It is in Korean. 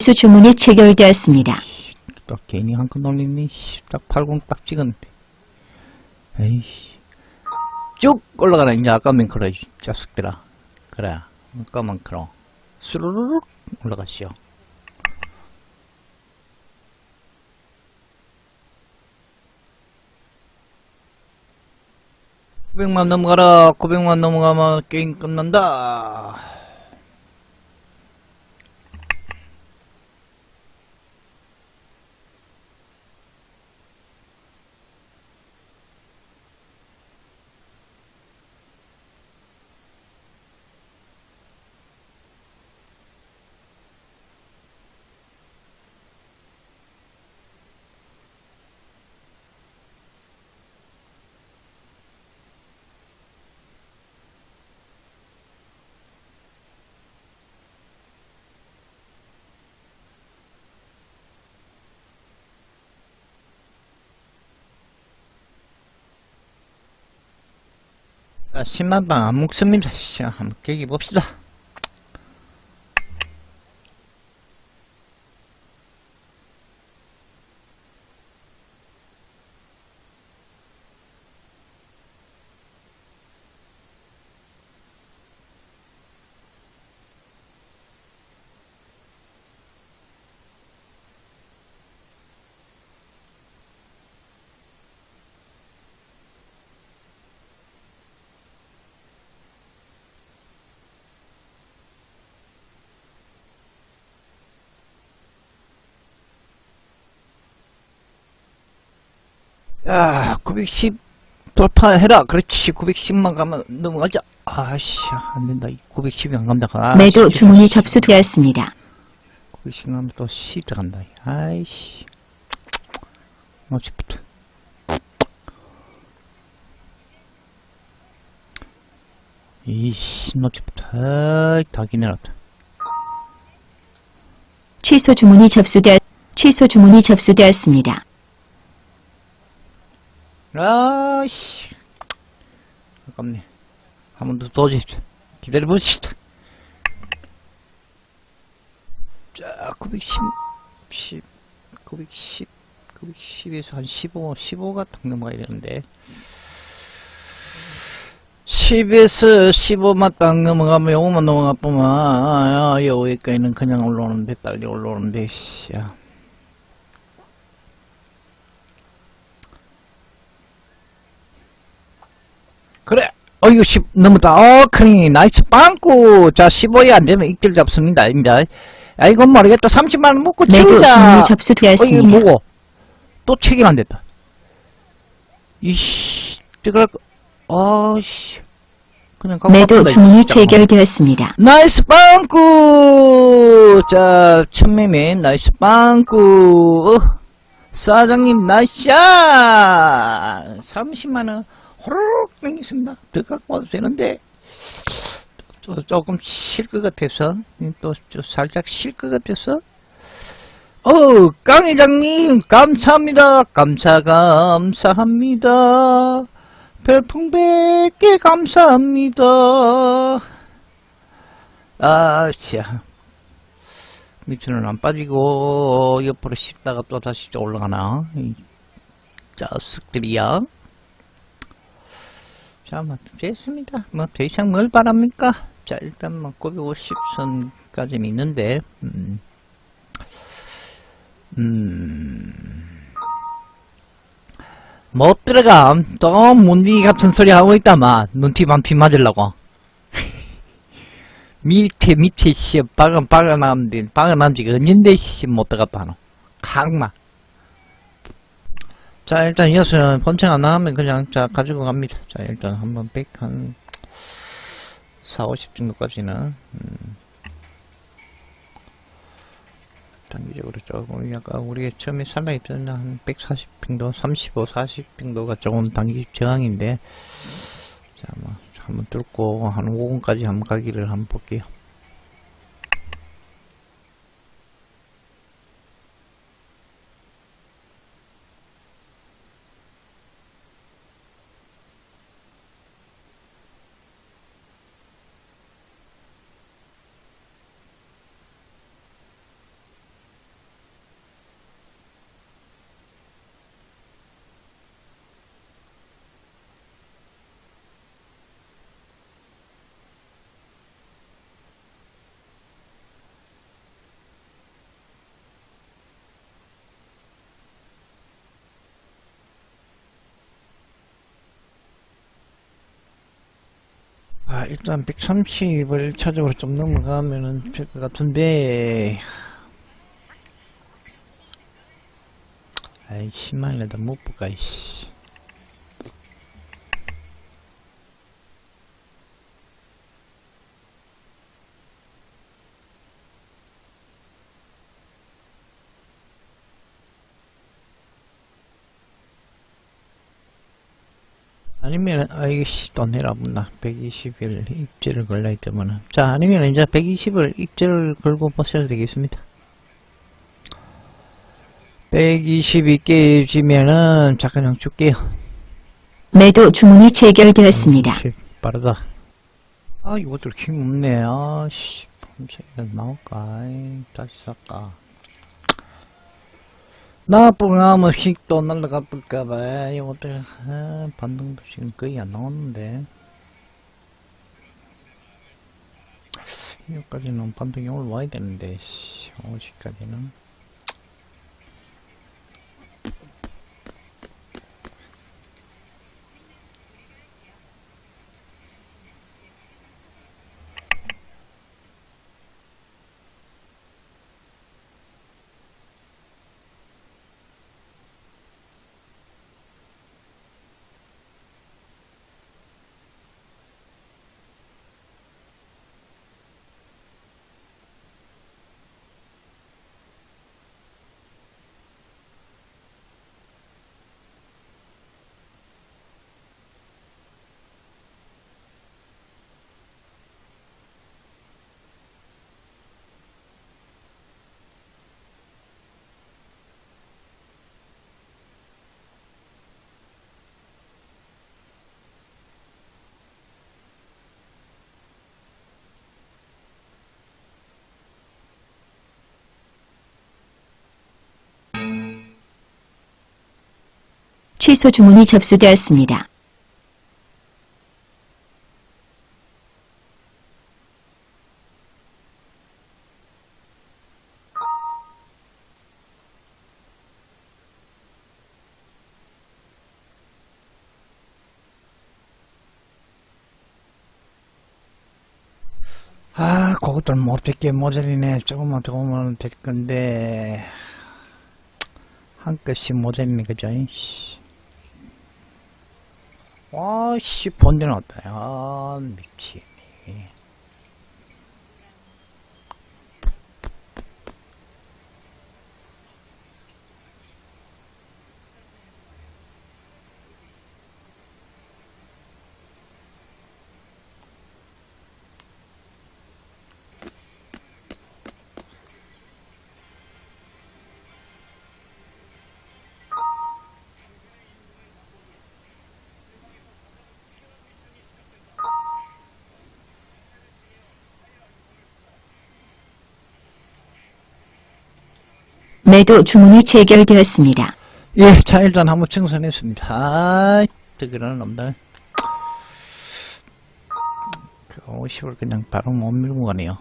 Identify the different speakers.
Speaker 1: 수 주문이 체결되었습니다.
Speaker 2: 또 괜히 한건 올리니 씨, 딱80 딱 찍었는데 에이씨. 쭉 올라가라 이제 그래 이 자식들아. 그래 아까만 그럼 스르르륵 올라가시오. 900만 넘어가라. 900만 넘어가면 게임 끝난다 10만방 안 먹습니다. 씨, 한번 깨기 봅시다. 야, 910 돌파해라. 그렇지. 910만 가면 넘어가자. 아씨, 안 된다. 910이 안 간다. 아,
Speaker 1: 매도
Speaker 2: 씨,
Speaker 1: 주문이
Speaker 2: 씨.
Speaker 1: 접수되었습니다.
Speaker 2: 910 가면 또 C 들어간다. 아이씨. 어찌부터. 이씨, 어찌부터. 아이, 닭이 내렸다.
Speaker 1: 취소 주문이 접수되었 취소 주문이 접수되었습니다.
Speaker 2: 아씨. 아깝네. 한 번더 도와주십시오. 기다려보시다. 자, 910, 10, 910, 910에서 한 15, 15가 딱 넘어가야 되는데. 10에서 15만 딱 넘어가면 요거만 넘어가 보면, 아, 아, 여기까지는 그냥 올라오는데, 빨리 올라오는데, 씨, 야. 그래. 어, 이거 10 넘었다. 어, 크니, 나이스 빵꾸. 자, 15에 안 되면 익절 잡습니다. 입니다. 아, 이건 모르겠다. 30만원 먹고
Speaker 1: 매도
Speaker 2: 치우자.
Speaker 1: 주문이
Speaker 2: 어, 이거
Speaker 1: 접수 되었습니다.
Speaker 2: 뭐고? 또 체결 안 됐다. 이씨, 뜨거울 거, 어씨. 그냥
Speaker 1: 매도
Speaker 2: 진짜.
Speaker 1: 체결되었습니다.
Speaker 2: 나이스 빵꾸! 자, 천매매, 나이스 빵꾸. 어, 사장님, 샷! 30만원, 호로록 땡겼습니다. 더 갖고 와도 되는데, 저, 조금 쉴 것 같아서, 또, 저 살짝 쉴 것 같아서, 어, 깡 회장님, 감사합니다. 감사, 감사합니다. 별풍 100개 감사합니다. 아, 자. 밑으로는 안 빠지고, 옆으로 씹다가 또 다시 또 올라가나. 이 자식들이야. 자, 뭐, 됐습니다. 뭐, 더 이상 뭘 바랍니까? 자, 일단 뭐, 950선까지는 있는데, 음. 음. 못 들어가. 또 문둥이 같은 소리 하고 있다마. 눈티 반티 맞으려고. 밑에 밑에 씨 박은 박은 남지 박은 남지가 언젠데 씨못 들어갔다 하노. 강마. 자 일단 이어서 본청 안 나오면 그냥 자 가지고 갑니다. 자 일단 한번 백한 4, 50 정도까지는 음. 단기적으로 조금 약간 우리가 처음에 살라 때는 한 140핑도 35, 40핑도가 조금 단기 저항인데 자뭐 한번 뚫고 한 5분까지 한번 가기를 한번 볼게요. 일단 130을 1차적으로 좀 넘어가면은 될것 같은데. 아이, 10만 내다 못 볼까, 이씨. 아니면, 아이씨, 또 내려붙나. 120일 입제를 걸려 있다면은. 자, 아니면 이제 120을 입제를 걸고 보셔도 되겠습니다. 120이 깨지면은, 잠깐 좀 줄게요.
Speaker 1: 매도 주문이 체결되었습니다.
Speaker 2: 씨, 빠르다. 아, 이것들 힘 없네. 아, 씨. 범죄가 나올까. 다시 살까. 나쁘면 휙또 날라가 볼까봐. 이것들, 아, 반등도 지금 거의 안 나오는데. 여기까지는 반등이 올라와야 되는데, 씨. 50까지는.
Speaker 1: 취소 주문이 접수되었습니다.
Speaker 2: 아, 그것들 못됐게 모자리네. 조금만 더 오면 될 건데. 한 끗씩 모자리네, 그죠? 씨. 와, 씨, 본전 왔다. 아, 미치겠네.
Speaker 1: 매도 주문이 체결되었습니다.
Speaker 2: 예, 자, 일단 한번 청산했습니다. 아, 뜨그러는 놈들. 그 50을 그냥 바로 못 밀고 가네요.